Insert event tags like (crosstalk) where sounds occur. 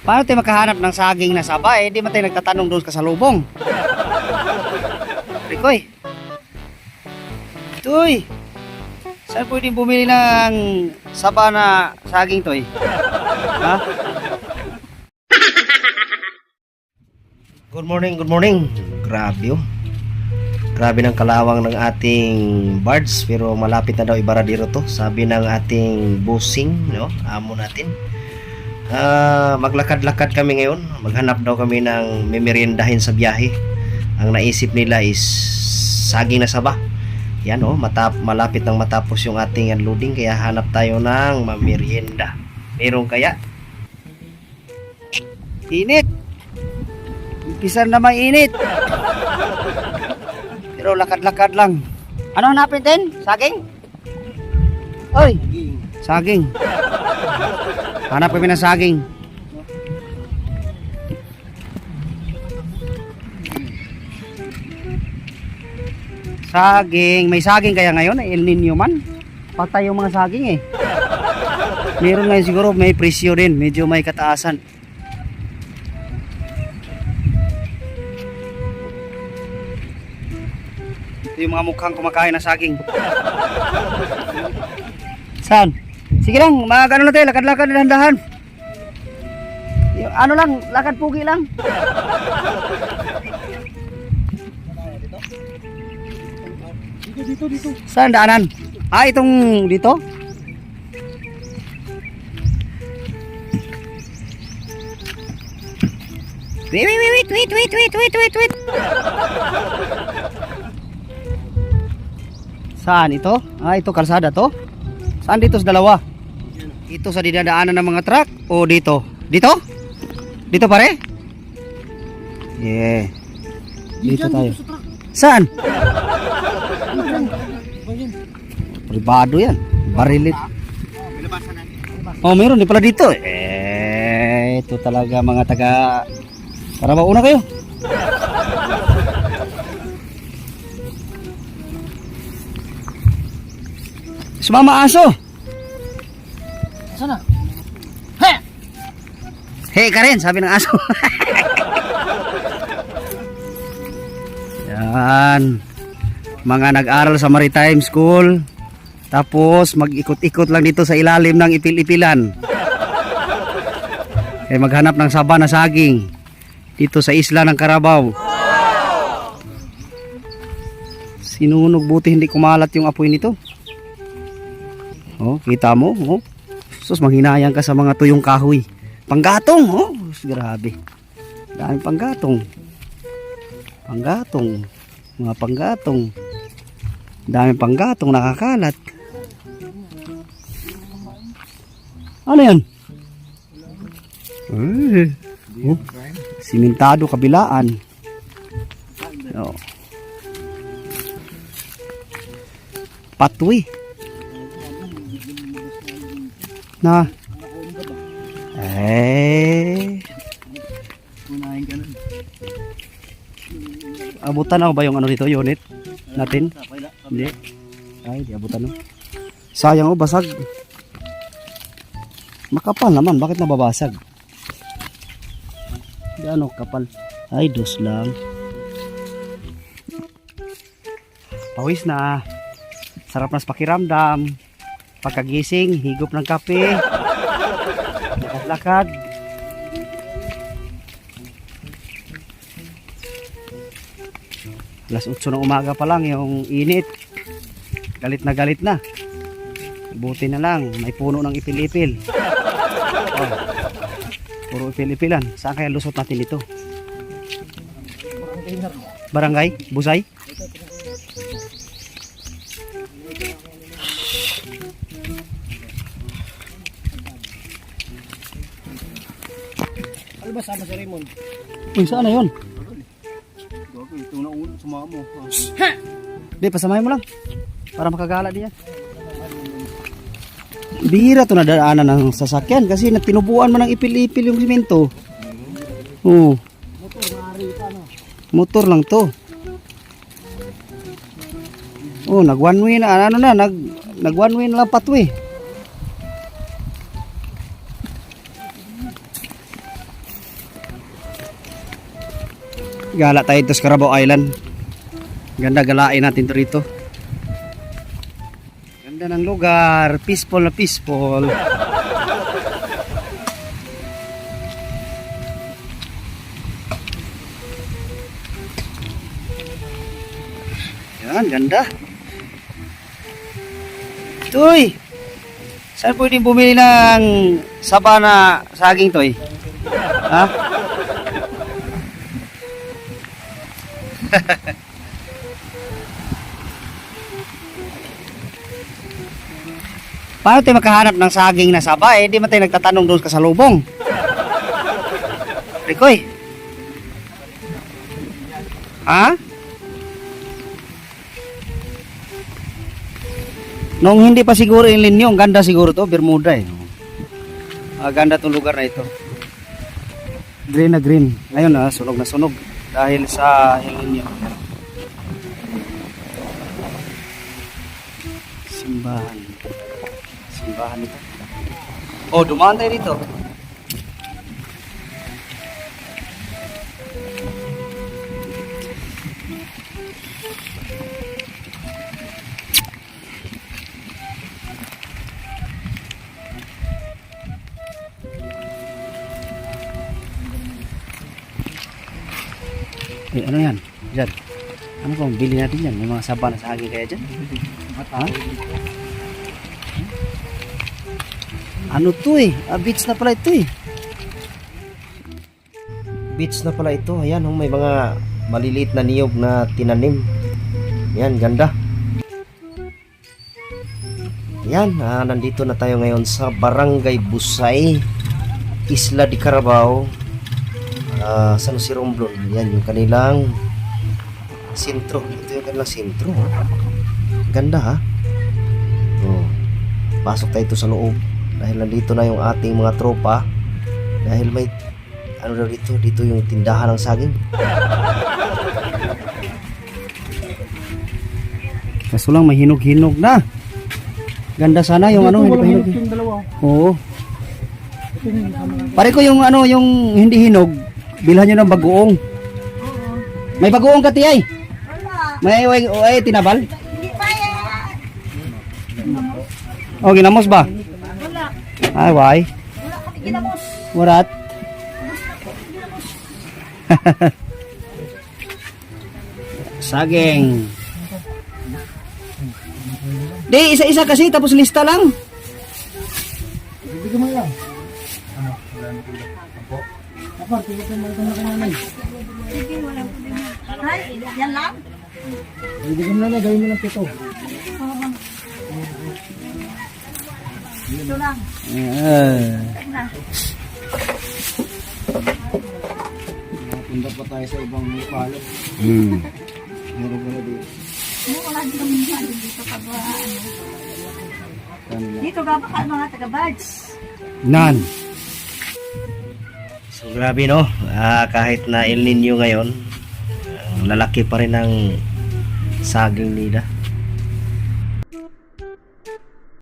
Paano tayo makahanap ng saging na saba? Eh, di man tayo nagtatanong doon ka sa lubong. Rikoy. Toy. Saan pwedeng bumili ng saba na saging, Toy? Ha? Good morning, good morning. Grabe oh. Grabe ng kalawang ng ating birds pero malapit na daw ibaradero to. Sabi ng ating busing, no? Amo natin. Ah, maglakad-lakad kami ngayon. Maghanap daw kami ng memerindahin sa biyahe. Ang naisip nila is saging na saba. Yan oh, matap malapit nang matapos yung ating unloading kaya hanap tayo ng mamerienda. Meron kaya? Init. Umpisa na mainit. Pero lakad-lakad lang. Ano hanapin din? Saging? Oy, saging. Hanap kami ng saging. Saging. May saging kaya ngayon? El Nino man? Patay yung mga saging eh. Meron ngayon siguro may presyo din. Medyo may kataasan. Ito yung mga mukhang kumakain ng saging. (laughs) Saan? Sige lang, mga gano'n na tayo, lakad-lakad na dahan Yung Ano lang, lakad pugi lang. Dito, dito, dito. Saan daanan? Ah, itong dito? Wait, wait, wait, wait, wait, wait, wait, wait, wait. Saan ito? Ah, ito kalsada to? Saan dito sa dalawa? Ito sa dinadaanan ng mga truck o dito? Dito? Dito pare? Yeah. Dito tayo. Dito truck. Saan? Ayan. Pribado yan. Barilit. Oh, meron din pala dito. Eh, ito talaga mga taga... Para mauna kayo. Sumama aso. Sana? He! Hey ka rin, sabi ng aso. Yan. Mga nag-aral sa Maritime School. Tapos mag-ikot-ikot lang dito sa ilalim ng ipil-ipilan. Kaya maghanap ng saba na saging. Dito sa isla ng Carabao. Sinunog buti hindi kumalat yung apoy nito. Oh, kita mo, oh. Sus, manghinayang ka sa mga tuyong kahoy. Panggatong, oh. Grabe. Dami panggatong. Panggatong. Mga panggatong. Dami panggatong nakakalat. Ano yan? Eh, oh, simentado kabilaan. Oh. Patwi. Na. Eh. Ka nun. Abutan ako ba yung ano dito, unit natin? Hindi. Ay, di abutan no. Sayang oh, basag. Makapal naman, bakit nababasag? Gaano kapal? Ay, dos lang. Pawis na. Sarap na sa pakiramdam. Pagkagising, higop ng kape. Lakad-lakad. Alas 8 ng umaga pa lang yung init. Galit na galit na. Buti na lang, may puno ng ipil-ipil. Oh. Puro ipil-ipilan. Saan kaya lusot natin ito? Barangay? Busay? Ano ba sama si Raymond? Uy, saan na yun? Gago, ito na ulo, sumama mo. Di, pasamahin mo lang. Para makagala diyan. Bihira to na daanan ng sasakyan kasi na tinubuan mo ng ipil-ipil yung simento. Oo. Motor, maaari no? Motor lang to. Oh, nag one way na ano na, nag nag one way na lang pathway. Gala tayo dito sa Carabao Island. Ganda galain natin to rito. Ganda ng lugar, peaceful na peaceful. Yan, ganda. Toy! Saan pwedeng bumili ng saba na saging, Toy? Ha? (laughs) Paano tayo makahanap ng saging na saba? Eh, di man tayo nagtatanong doon sa lubong. Rikoy. Ha? Nung hindi pa siguro yung linyo, ang ganda siguro to, Bermuda eh. Ah, ganda tong lugar na ito. Green na green. Ngayon ah, sunog na sunog. Dahil sa El. Simbahan. Simbahan ito. Oh, dumaan tayo dito. Eh, ano yan? Diyan. Ano kung bili natin yan? May mga saba na sa akin kaya dyan? Ha? Ano to eh? Ah, beach na pala ito eh. Beach na pala ito. Ayan, oh, may mga maliliit na niyog na tinanim. Yan, ganda. Yan, ah, nandito na tayo ngayon sa Barangay Busay, Isla de Carabao, ah, San Jose Romblon. Yan, yung kanilang sentro. Ito yung kanilang sentro. Ganda ha. Oh, pasok tayo ito sa loob. Dahil nandito na yung ating mga tropa. Dahil may ano daw dito, dito yung tindahan ng saging. Kaso lang may hinog-hinog na. Ganda sana yung ano, hindi pa hinog. Yung dalawa. Oo. Na. Pare ko yung ano, yung hindi hinog, bilhan nyo ng bagoong. May bagoong ka tiyay? May ay, ay, tinabal? Oh, ginamos ba? Ay, why? Warat. (laughs) Saging. Di, isa-isa kasi, tapos lista lang. Bibigyan mo lang. Ano? Wala na Apo, tingnan mo ito na kananan. Ay, yan lang? Bibigyan mo na lang, gawin mo lang pito. Ito lang. Ah. Punta pa tayo sa ibang palo. Hmm. Meron ka na dito. Ano wala dito minsan dito ka ba ano? Dito ka ba mga taga-bards? Nan. So grabe no, Ah, kahit na El Nino ngayon, ang lalaki pa rin ng saging nila.